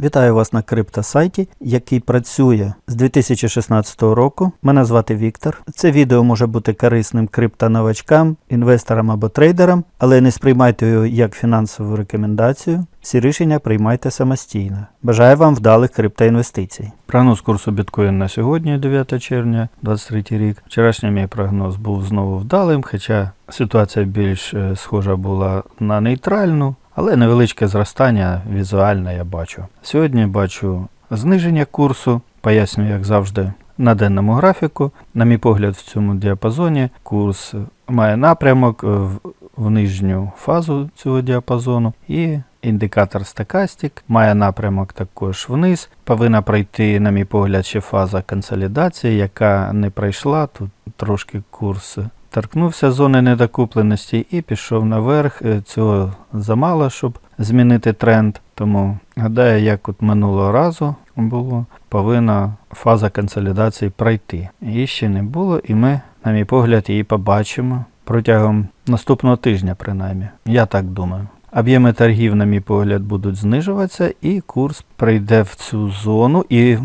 Вітаю вас на криптосайті, який працює з 2016 року. Мене звати Віктор. Це відео може бути корисним криптоновачкам, інвесторам або трейдерам, але не сприймайте його як фінансову рекомендацію. Всі рішення приймайте самостійно. Бажаю вам вдалих криптоінвестицій. Прогноз курсу біткоін на сьогодні, 9 червня 2023 рік. Вчорашній мій прогноз був знову вдалим, хоча ситуація більш е, схожа була на нейтральну. Але невеличке зростання візуально я бачу. Сьогодні бачу зниження курсу, пояснюю, як завжди, на денному графіку. На мій погляд, в цьому діапазоні курс має напрямок в, нижню фазу цього діапазону і індикатор стакастик має напрямок також вниз. Повинна пройти, на мій погляд, ще фаза консолідації, яка не пройшла. Тут трошки курс торкнувся зони недокупленості і пішов наверх. Е, Цього замало, щоб змінити тренд. Тому гадаю, як от минулого разу було, повинна фаза консолідації пройти. Її ще не було, і ми, на мій погляд, її побачимо протягом наступного тижня, принаймні. Я так думаю. Об'єми торгів, на мій погляд, будуть знижуватися, і курс прийде в цю зону. І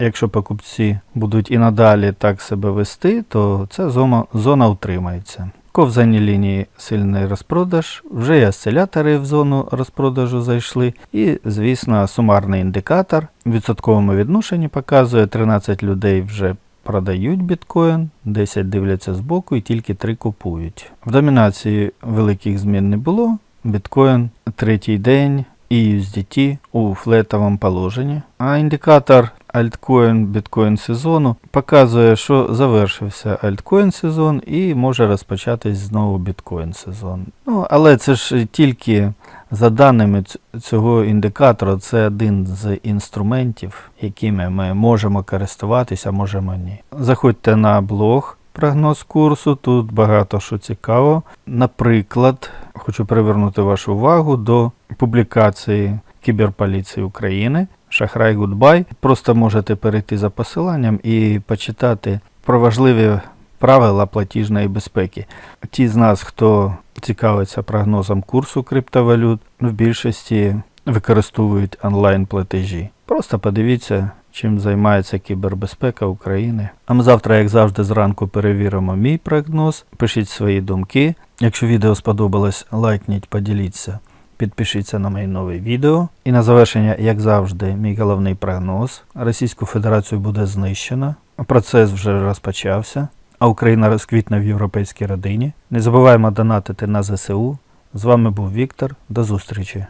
якщо покупці будуть і надалі так себе вести, то ця зона, зона утримається. Ковзані лінії сильний розпродаж, вже і осцилятори в зону розпродажу зайшли. І, звісно, сумарний індикатор в відсотковому відношенні показує 13 людей вже продають біткоін, 10 дивляться збоку і тільки 3 купують. В домінації великих змін не було. Біткоін третій день USDT у флетовому положенні. А індикатор альткоін біткоін сезону показує, що завершився альткоін сезон і може розпочатись знову біткоін сезон. Ну, але це ж тільки за даними цього індикатора, це один з інструментів, якими ми можемо користуватися, можемо ні. Заходьте на блог. Прогноз курсу, тут багато що цікаво. Наприклад, хочу привернути вашу увагу до публікації Кіберполіції України Шахрай Гудбай. Просто можете перейти за посиланням і почитати про важливі правила платіжної безпеки. Ті з нас, хто цікавиться прогнозом курсу криптовалют, в більшості використовують онлайн платежі. Просто подивіться, чим займається кібербезпека України. А ми завтра, як завжди, зранку перевіримо мій прогноз. Пишіть свої думки. Якщо відео сподобалось, лайкніть, поділіться. Підпишіться на мої нові відео. І на завершення, як завжди, мій головний прогноз. Російську Федерацію буде знищено. Процес вже розпочався, а Україна розквітне в європейській родині. Не забуваємо донатити на ЗСУ. З вами був Віктор. До зустрічі!